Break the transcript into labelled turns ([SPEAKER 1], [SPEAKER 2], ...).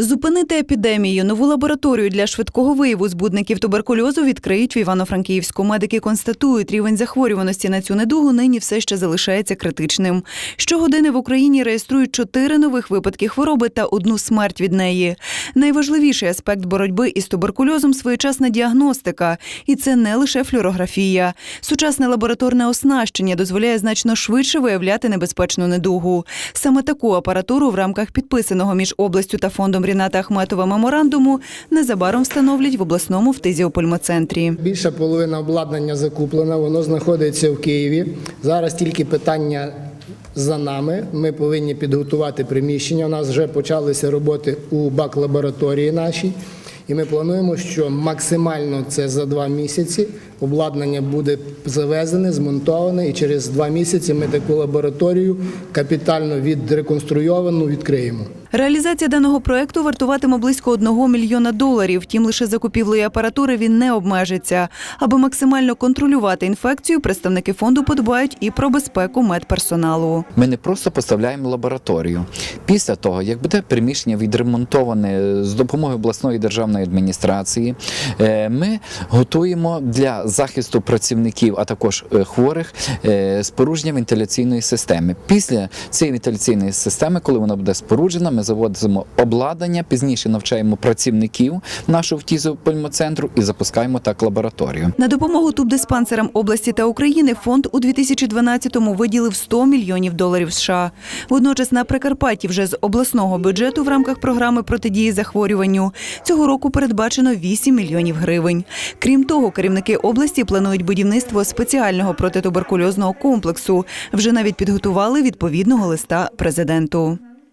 [SPEAKER 1] Зупинити епідемію. Нову лабораторію для швидкого вияву збудників туберкульозу відкриють в Івано-Франківську. Медики констатують, рівень захворюваності на цю недугу нині все ще залишається критичним. Щогодини в Україні реєструють чотири нових випадки хвороби та одну смерть від неї. Найважливіший аспект боротьби із туберкульозом своєчасна діагностика, і це не лише флюорографія. Сучасне лабораторне оснащення дозволяє значно швидше виявляти небезпечну недугу. Саме таку апаратуру в рамках підписаного між областю та фондом Ріната Ахметова меморандуму незабаром встановлять в обласному фтизіопульмоцентрі.
[SPEAKER 2] Більша половина обладнання закуплена, воно знаходиться в Києві. Зараз тільки питання за нами. Ми повинні підготувати приміщення. У нас вже почалися роботи у бак-лабораторії нашій. І ми плануємо, що максимально це за два місяці обладнання буде завезене, змонтоване, і через два місяці ми таку лабораторію капітально відреконструйовану відкриємо.
[SPEAKER 1] Реалізація даного проекту вартуватиме близько одного мільйона доларів. Втім, лише закупівлею апаратури він не обмежиться. Аби максимально контролювати інфекцію, представники фонду подбають і про безпеку медперсоналу.
[SPEAKER 3] Ми не просто поставляємо лабораторію. Після того, як буде приміщення відремонтоване з допомогою обласної державної адміністрації, е, ми готуємо для захисту працівників, а також е, хворих, е, спорудження вентиляційної системи. Після цієї вентиляційної системи, коли вона буде споруджена, ми заводимо обладнання, пізніше навчаємо працівників нашого втізопульмоцентру і запускаємо так лабораторію.
[SPEAKER 1] На допомогу тубдиспансерам області та України фонд у 2012-му виділив 100 мільйонів доларів США. Водночас на Прикарпатті вже з обласного бюджету в рамках програми протидії захворюванню цього року передбачено 8 мільйонів гривень. Крім того, керівники області планують будівництво спеціального протитуберкульозного комплексу. Вже навіть підготували відповідного листа президенту.